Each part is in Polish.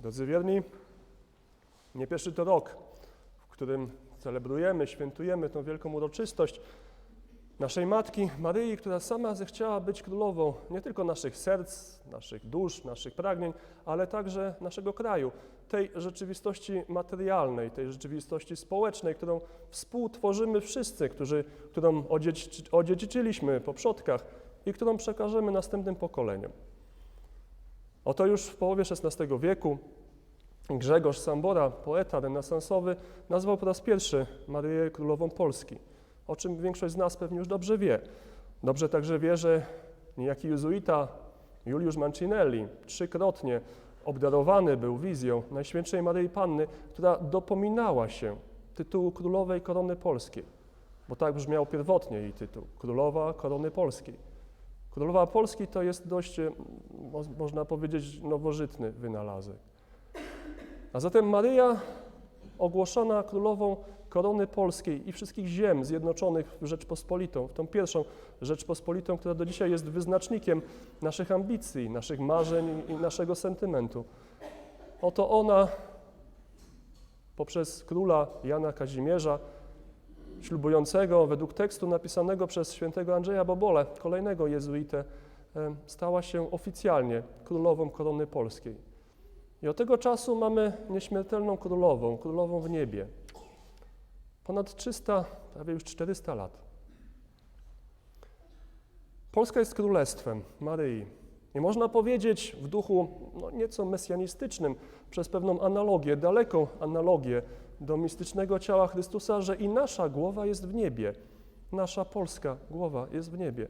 Drodzy wierni, nie pierwszy to rok, w którym celebrujemy, świętujemy tą wielką uroczystość naszej Matki Maryi, która sama zechciała być królową nie tylko naszych serc, naszych dusz, naszych pragnień, ale także naszego kraju, tej rzeczywistości materialnej, tej rzeczywistości społecznej, którą współtworzymy wszyscy, którzy, którą odziedziczy, odziedziczyliśmy po przodkach i którą przekażemy następnym pokoleniom. Oto już w połowie XVI wieku Grzegorz Sambora, poeta renesansowy, nazwał po raz pierwszy Maryję Królową Polski, o czym większość z nas pewnie już dobrze wie. Dobrze także wie, że niejaki jezuita Juliusz Mancinelli trzykrotnie obdarowany był wizją Najświętszej Maryi Panny, która dopominała się tytułu Królowej Korony Polskiej, bo tak brzmiał pierwotnie jej tytuł, Królowa Korony Polskiej. Królowa Polski to jest dość, e, mo- można powiedzieć, nowożytny wynalazek. A zatem Maryja, ogłoszona królową korony polskiej i wszystkich ziem zjednoczonych w Rzeczpospolitą, w tą pierwszą Rzeczpospolitą, która do dzisiaj jest wyznacznikiem naszych ambicji, naszych marzeń i naszego sentymentu. Oto ona poprzez króla Jana Kazimierza, ślubującego według tekstu napisanego przez świętego Andrzeja Bobole, kolejnego jezuitę, stała się oficjalnie królową korony polskiej. I od tego czasu mamy nieśmiertelną królową, królową w niebie. Ponad 300, prawie już 400 lat. Polska jest królestwem Maryi. I można powiedzieć w duchu no, nieco mesjanistycznym, przez pewną analogię, daleką analogię do mistycznego ciała Chrystusa, że i nasza głowa jest w niebie. Nasza polska głowa jest w niebie.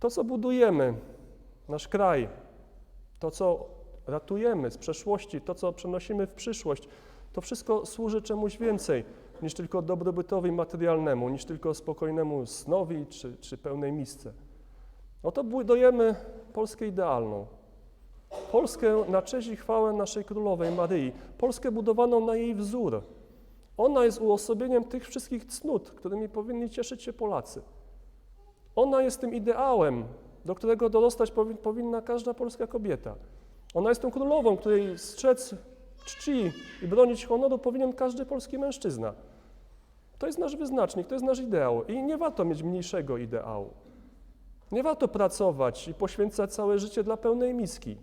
To, co budujemy, nasz kraj, to, co ratujemy z przeszłości, to, co przenosimy w przyszłość, to wszystko służy czemuś więcej niż tylko dobrobytowi materialnemu, niż tylko spokojnemu snowi czy, czy pełnej misce. Oto budujemy Polskę idealną. Polskę na cześć i chwałę naszej królowej Maryi. Polskę budowaną na jej wzór. Ona jest uosobieniem tych wszystkich cnót, którymi powinni cieszyć się Polacy. Ona jest tym ideałem, do którego dorastać powi- powinna każda polska kobieta. Ona jest tą królową, której strzec czci i bronić honoru powinien każdy polski mężczyzna. To jest nasz wyznacznik, to jest nasz ideał i nie warto mieć mniejszego ideału. Nie warto pracować i poświęcać całe życie dla pełnej miski.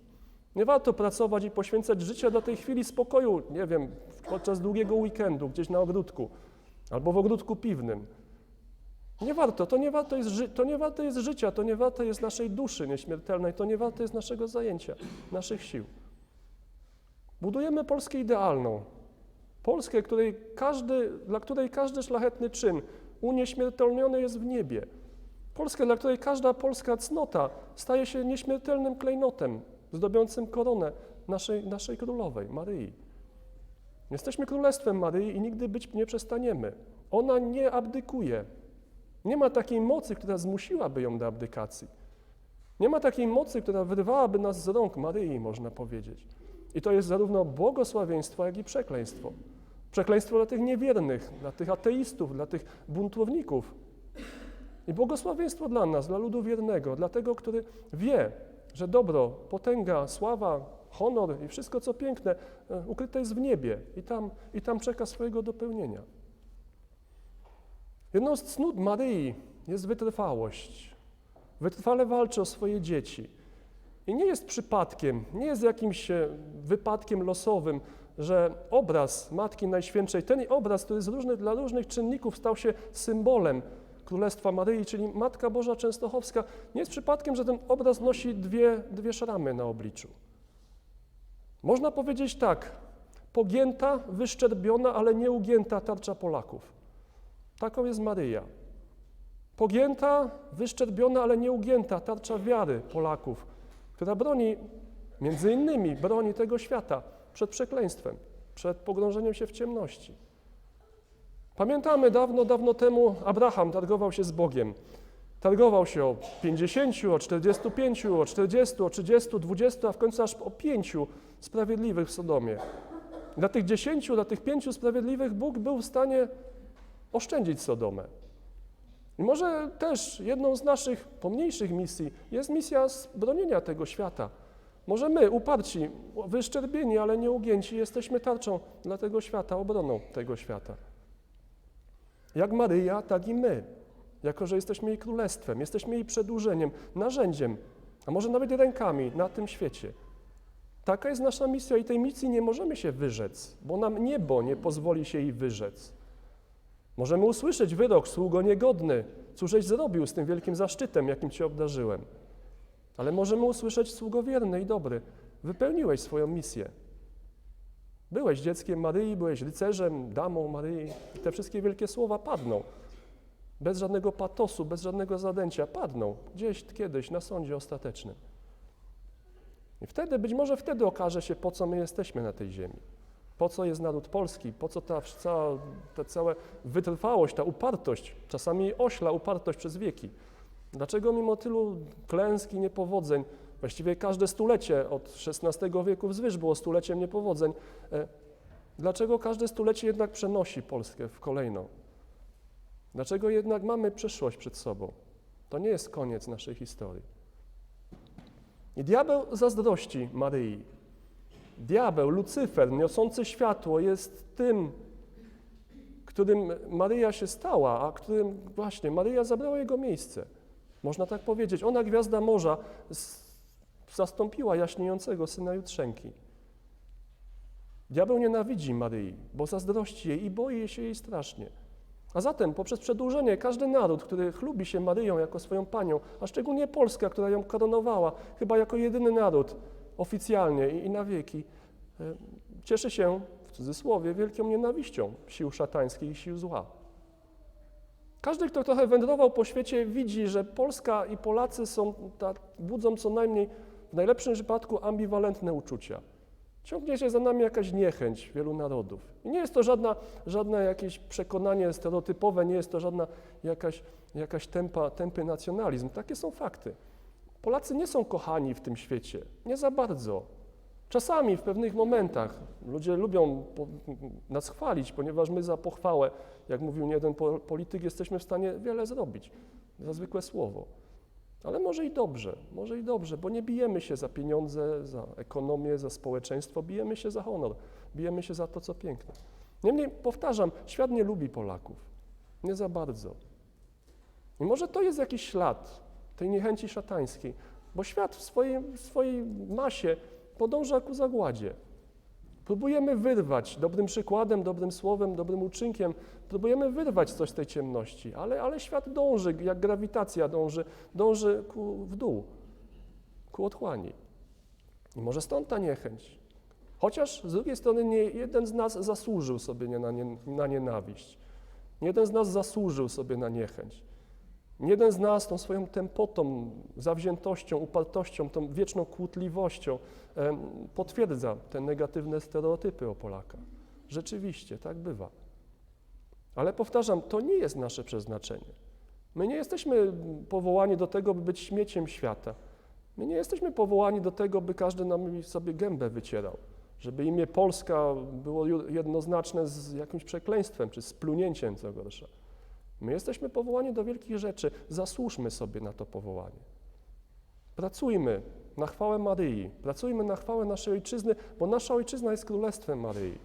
Nie warto pracować i poświęcać życie dla tej chwili spokoju, nie wiem, podczas długiego weekendu gdzieś na ogródku albo w ogródku piwnym. Nie warto, to nie warto jest, to nie warte jest życia, to nie warte jest naszej duszy nieśmiertelnej, to nie warte jest naszego zajęcia, naszych sił. Budujemy Polskę idealną. Polskę, której każdy, dla której każdy szlachetny czyn unieśmiertelniony jest w niebie. Polskę, dla której każda polska cnota staje się nieśmiertelnym klejnotem zdobiącym koronę naszej, naszej królowej, Maryi. Jesteśmy królestwem Maryi i nigdy być nie przestaniemy. Ona nie abdykuje. Nie ma takiej mocy, która zmusiłaby ją do abdykacji. Nie ma takiej mocy, która wyrwałaby nas z rąk Maryi, można powiedzieć. I to jest zarówno błogosławieństwo, jak i przekleństwo. Przekleństwo dla tych niewiernych, dla tych ateistów, dla tych buntowników. I błogosławieństwo dla nas, dla ludu wiernego, dla tego, który wie, że dobro, potęga, sława, honor i wszystko, co piękne, e, ukryte jest w niebie i tam, i tam czeka swojego dopełnienia. Jedną z cnót Maryi jest wytrwałość. Wytrwale walczy o swoje dzieci. I nie jest przypadkiem, nie jest jakimś e, wypadkiem losowym, że obraz Matki Najświętszej, ten obraz, który z różnych, dla różnych czynników stał się symbolem Królestwa Maryi, czyli Matka Boża Częstochowska, nie jest przypadkiem, że ten obraz nosi dwie, dwie szramy na obliczu. Można powiedzieć tak, pogięta, wyszczerbiona, ale nieugięta tarcza Polaków. Taką jest Maryja. Pogięta, wyszczerbiona, ale nieugięta tarcza wiary Polaków, która broni, między innymi broni tego świata przed przekleństwem, przed pogrążeniem się w ciemności. Pamiętamy, dawno, dawno temu Abraham targował się z Bogiem. Targował się o 50, o 45, o 40, o 30, 20, a w końcu aż o 5 sprawiedliwych w Sodomie. Dla tych 10, dla tych 5 sprawiedliwych Bóg był w stanie oszczędzić Sodomę. I może też jedną z naszych pomniejszych misji jest misja bronienia tego świata, Może my, uparci, wyszczerbieni, ale nie ugięci, jesteśmy tarczą dla tego świata, obroną tego świata. Jak Maryja, tak i my. Jako, że jesteśmy jej królestwem, jesteśmy jej przedłużeniem, narzędziem, a może nawet rękami na tym świecie. Taka jest nasza misja i tej misji nie możemy się wyrzec, bo nam niebo nie pozwoli się jej wyrzec. Możemy usłyszeć wyrok, sługo niegodny, cóżeś zrobił z tym wielkim zaszczytem, jakim Cię obdarzyłem. Ale możemy usłyszeć, sługo wierny i dobry, wypełniłeś swoją misję. Byłeś dzieckiem Maryi, byłeś rycerzem, damą Maryi. I te wszystkie wielkie słowa padną. Bez żadnego patosu, bez żadnego zadęcia, padną gdzieś kiedyś na sądzie ostatecznym. I wtedy, być może wtedy okaże się, po co my jesteśmy na tej ziemi. Po co jest naród polski, po co ta cała, ta cała wytrwałość, ta upartość, czasami ośla upartość przez wieki. Dlaczego mimo tylu klęsk i niepowodzeń, właściwie każde stulecie od XVI wieku wzwyż było stuleciem niepowodzeń, e, dlaczego każde stulecie jednak przenosi Polskę w kolejną? Dlaczego jednak mamy przyszłość przed sobą? To nie jest koniec naszej historii. I diabeł zazdrości Maryi. Diabeł, Lucyfer, niosący światło, jest tym, którym Maryja się stała, a którym właśnie Maryja zabrała jego miejsce. Można tak powiedzieć. Ona, gwiazda morza, zastąpiła jaśniejącego syna Jutrzenki. Diabeł nienawidzi Maryi, bo zazdrości jej i boi się jej strasznie. A zatem poprzez przedłużenie każdy naród, który chlubi się Maryją jako swoją panią, a szczególnie Polska, która ją koronowała, chyba jako jedyny naród oficjalnie i, na wieki, e, cieszy się w cudzysłowie wielką nienawiścią sił szatańskich i sił zła. Każdy, kto trochę wędrował po świecie, widzi, że Polska i Polacy są, tak, budzą co najmniej w najlepszym przypadku ambiwalentne uczucia. Ciągnie się za nami jakaś niechęć wielu narodów. I nie jest to żadna, żadne jakieś przekonanie stereotypowe, nie jest to żadna jakaś, jakaś tempa, tępy nacjonalizm. Takie są fakty. Polacy nie są kochani w tym świecie, nie za bardzo. Czasami w pewnych momentach ludzie lubią po, nas chwalić, ponieważ my za pochwałę, jak mówił niejeden po- polityk, jesteśmy w stanie wiele zrobić za zwykłe słowo. Ale może i dobrze, może i dobrze, bo nie bijemy się za pieniądze, za ekonomię, za społeczeństwo, bijemy się za honor, bijemy się za to, co piękne. Niemniej, powtarzam, świat nie lubi Polaków. Nie za bardzo. I może to jest jakiś ślad tej niechęci szatańskiej, bo świat w swojej, w swojej masie podąża ku zagładzie. Próbujemy wyrwać dobrym przykładem, dobrym słowem, dobrym uczynkiem, próbujemy wyrwać coś z tej ciemności, ale, ale świat dąży, jak grawitacja dąży, dąży ku, w dół, ku otchłani. I może stąd ta niechęć. Chociaż z drugiej strony nie jeden z nas zasłużył sobie na, nie, na nienawiść. Nie jeden z nas zasłużył sobie na niechęć. Jeden z nas tą swoją tempotą, zawziętością, upartością, tą wieczną kłótliwością potwierdza te negatywne stereotypy o Polakach. Rzeczywiście, tak bywa. Ale powtarzam, to nie jest nasze przeznaczenie. My nie jesteśmy powołani do tego, by być śmieciem świata. My nie jesteśmy powołani do tego, by każdy nam sobie gębę wycierał, żeby imię Polska było jednoznaczne z jakimś przekleństwem czy splunięciem, co gorsza. My jesteśmy powołani do wielkich rzeczy. Zasłużmy sobie na to powołanie. Pracujmy na chwałę Maryi, pracujmy na chwałę naszej ojczyzny, bo nasza ojczyzna jest królestwem Maryi.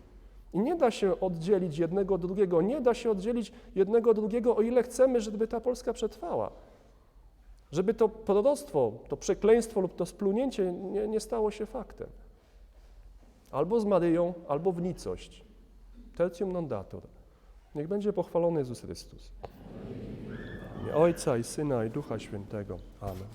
I nie da się oddzielić jednego od drugiego, nie da się oddzielić jednego od drugiego, o ile chcemy, żeby ta Polska przetrwała. Żeby to proroctwo, to przekleństwo lub to splunięcie nie, nie stało się faktem. Albo z Maryją, albo w nicość. Tertium non datur. Niech będzie pochwalony Jezus Chrystus. Ojca i Syna i Ducha Świętego. Amen.